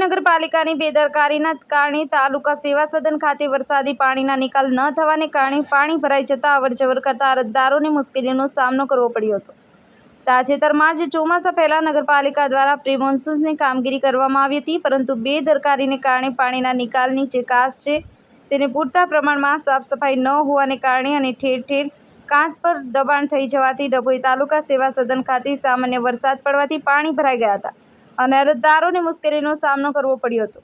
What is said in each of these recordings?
નગરપાલિકાની બેદરકારીના કારણે તાલુકા સેવા સદન ખાતે વરસાદી પાણીના નિકાલ ન થવાને કારણે પાણી ભરાઈ જતા અવરજવર કરતા અરજદારોને મુશ્કેલીનો સામનો કરવો પડ્યો હતો. તાજેતરમાં જ ચોમાસા પહેલાં નગરપાલિકા દ્વારા પ્રી કામગીરી કરવામાં આવી હતી, પરંતુ બેદરકારીને કારણે પાણીના નિકાલની જે કાસ છે તેને પૂરતા પ્રમાણમાં સાફ સફાઈ ન હોવાને કારણે અને ઠેર ઠેર કાંસ પર દબાણ થઈ જવાથી ડભોઈ તાલુકા સેવા સદન ખાતે સામાન્ય વરસાદ પડવાથી પાણી ભરાઈ ગયા હતા. અને અરજદારોને મુશ્કેલીનો સામનો કરવો પડ્યો હતો.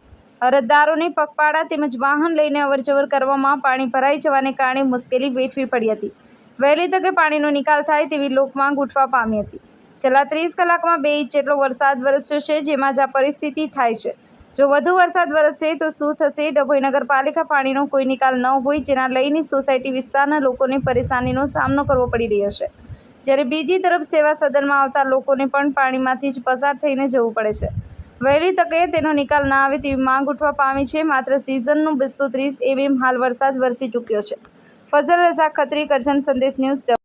અરજદારોને પગપાળા તેમજ વાહન લઈને અવરજવર કરવામાં પાણી ભરાઈ જવાને કારણે મુશ્કેલી વેઠવી પડી હતી. વહેલી તકે પાણીનો નિકાલ થાય તેવી લોકમાં ગૂંઠવા પામી હતી. છેલ્લા ત્રીસ કલાકમાં બે ઇંચ જેટલો વરસાદ વરસ્યો છે, જેમાં જ આ પરિસ્થિતિ થાય છે. જો વધુ વરસાદ વરસશે તો શું થશે? ડભોઈ નગરપાલિકા પાણીનો કોઈ નિકાલ ન હોય, જેના લઈને સોસાયટી વિસ્તારના લોકોને પરેશાનીનો સામનો કરવો પડી રહ્યો છે. જ્યારે બીજી તરફ સેવા સદનમાં આવતા લોકોને પણ પાણીમાંથી જ પસાર થઈને જવું પડે છે. વહેલી તકે તેનો નિકાલ ના આવે તેવી માંગ ઉઠવા પામી છે. માત્ર સિઝનનું બસો ત્રીસ એમએમ હાલ વરસાદ વરસી ચૂક્યો છે. ફઝલ રઝા ખત્રી, કરજણ સંદેશ ન્યૂઝ